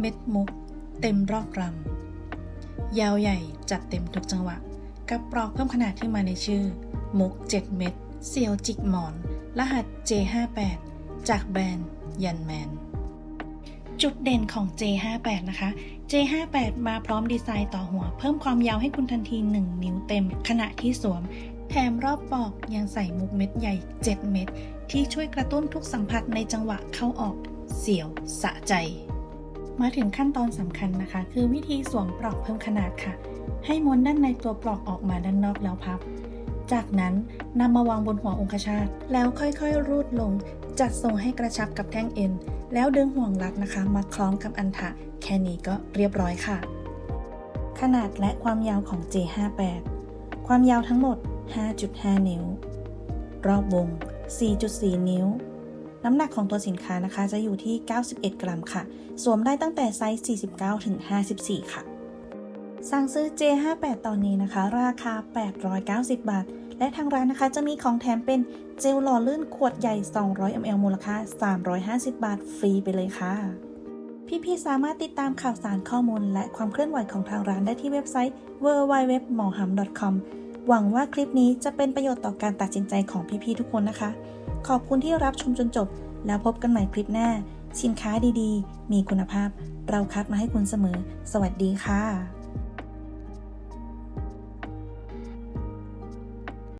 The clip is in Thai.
เม็ดมุก เต็มรอบรำยาวใหญ่จัดเต็มทุกจังหวะ กับปลอกเพิ่มขนาดที่มาในชื่อ มุก 7 เม็ดเซียวจิกหมอน รหัส J58 จากแบรนด์ยันแมนจุดเด่นของ J58 นะคะ J58 มาพร้อมดีไซน์ต่อหัว เพิ่มความยาวให้คุณทันที 1 นิ้วเต็ม ขณะที่สวม แถมรอบปลอกยังใส่มุกเม็ดใหญ่ 7 เม็ดที่ช่วยกระตุ้นทุกสัมผัสในจังหวะเข้าออก เสียว สะใจ มาถึงขั้นตอนสำคัญนะคะ คือวิธีสวมปลอกเพิ่มขนาดค่ะ ให้ม้วนด้านในตัวปลอกออกมาด้านนอกแล้วพับ จากนั้นนำมาวางบนหัวองคชาต แล้วค่อยๆ รูดลง จัดทรงให้กระชับกับแท่งเอ็น แล้วดึงห่วงรัดนะคะ มาคล้องกับอันทะ แค่นี้ก็เรียบร้อยค่ะ ขนาดและความยาวของ J58 ความยาวทั้งหมด 5.5 นิ้ว รอบวง 4.4 นิ้ว น้ำหนักของตัวสินค้านะคะจะอยู่ที่ 91 กรัมค่ะ สวมได้ตั้งแต่ไซส์ 49 ถึง 54 ค่ะ สั่งซื้อ J58 ตอนนี้นะคะ ราคา 890 บาท และทางร้านนะคะจะมีของแถมเป็นเจลหล่อลื่นขวดใหญ่ 200 ml มูลค่า 350 บาท ฟรีไปเลยค่ะ พี่ๆ สามารถติดตามข่าวสารข้อมูล และความเคลื่อนไหวของทางร้านได้ที่เว็บไซต์ www.moham.com หวังว่าคลิปนี้จะเป็นประโยชน์ต่อการตัดสินใจของพี่ๆทุกคนนะคะ ขอบคุณที่รับชมจนจบ แล้วพบกันใหม่คลิปหน้า สินค้าดีๆ มีคุณภาพ เราคัดมาให้คุณเสมอ สวัสดีค่ะ